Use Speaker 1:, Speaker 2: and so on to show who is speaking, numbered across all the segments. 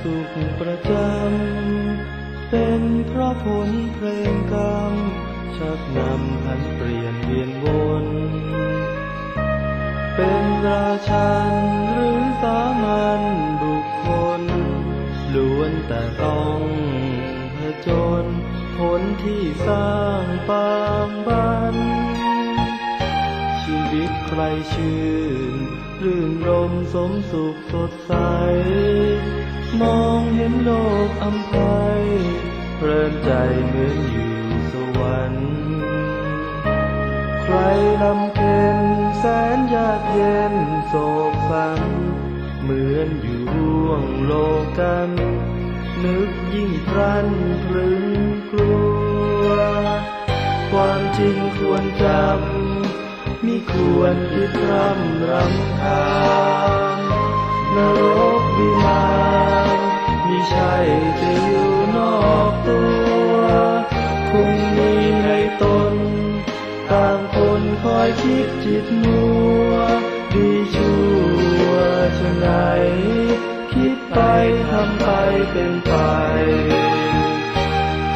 Speaker 1: สุขประจำ เป็นเพราะผลเพลงกรรม ชักนำพันเปลี่ยนเวียนวน เป็นราชันหรือสามัญบุคคล ล้วนแต่ต้องผจญผลที่สร้างปางบัน ชีวิตใครชื่นรื่นรมสมสุขสดใส มองเห็นโลกอำภัยเพลินใจเหมือนอยู่สวรรค์ ใครลำเค็นแสนยากเย็นโศกสันเหมือนอยู่ร่วงโลกัน นึกยิ่งพรันพรึงกลัว ความจริงควรจำมิควรคิดรำรำคาญ คงมีในตน ต่างคนคอยคิดจิตมัว ดีชั่วชะไหน คิดไปทำไปเป็นไป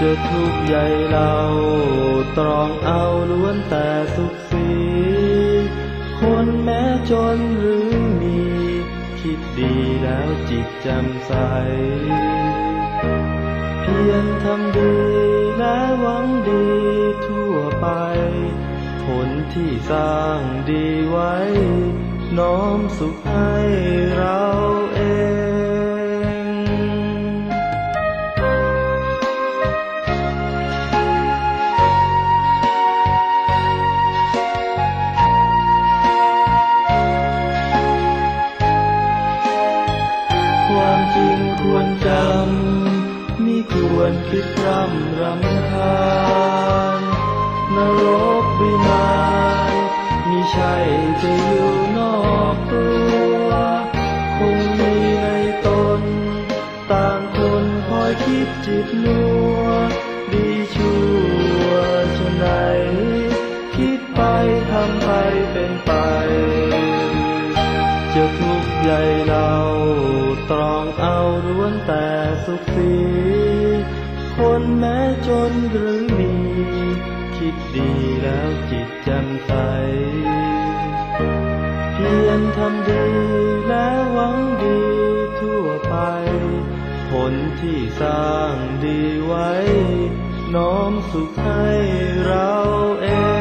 Speaker 1: จะทุกข์ใหญ่เราตรองเอาล้วนแต่สุขสีคนแม้จนหรือมี คิดดีแล้วจิตจำใส เพียรทำดี และหวังดีทั่วไป ผลที่สร้างดีไว้ น้อมสุขให้เราเองความจริงควรจำ มิควรคิดรำรำคาญนรกวิมานมิใช่จะอยู่นอกตัว คงมีในตน ต่างคนคอยคิดจิตนัว ดีชั่วชะไหน คิดไปทำไปเป็นไป จะทุกข์ใหญ่เรา ตรองเอาล้วนแต่สุขสีคนแม้จนหรือมี คิดดีแล้วจิตแจำใส เพียรทำดีและหวังดีทั่วไป ผลที่สร้างดีไว้ น้อมสุขให้เราเอง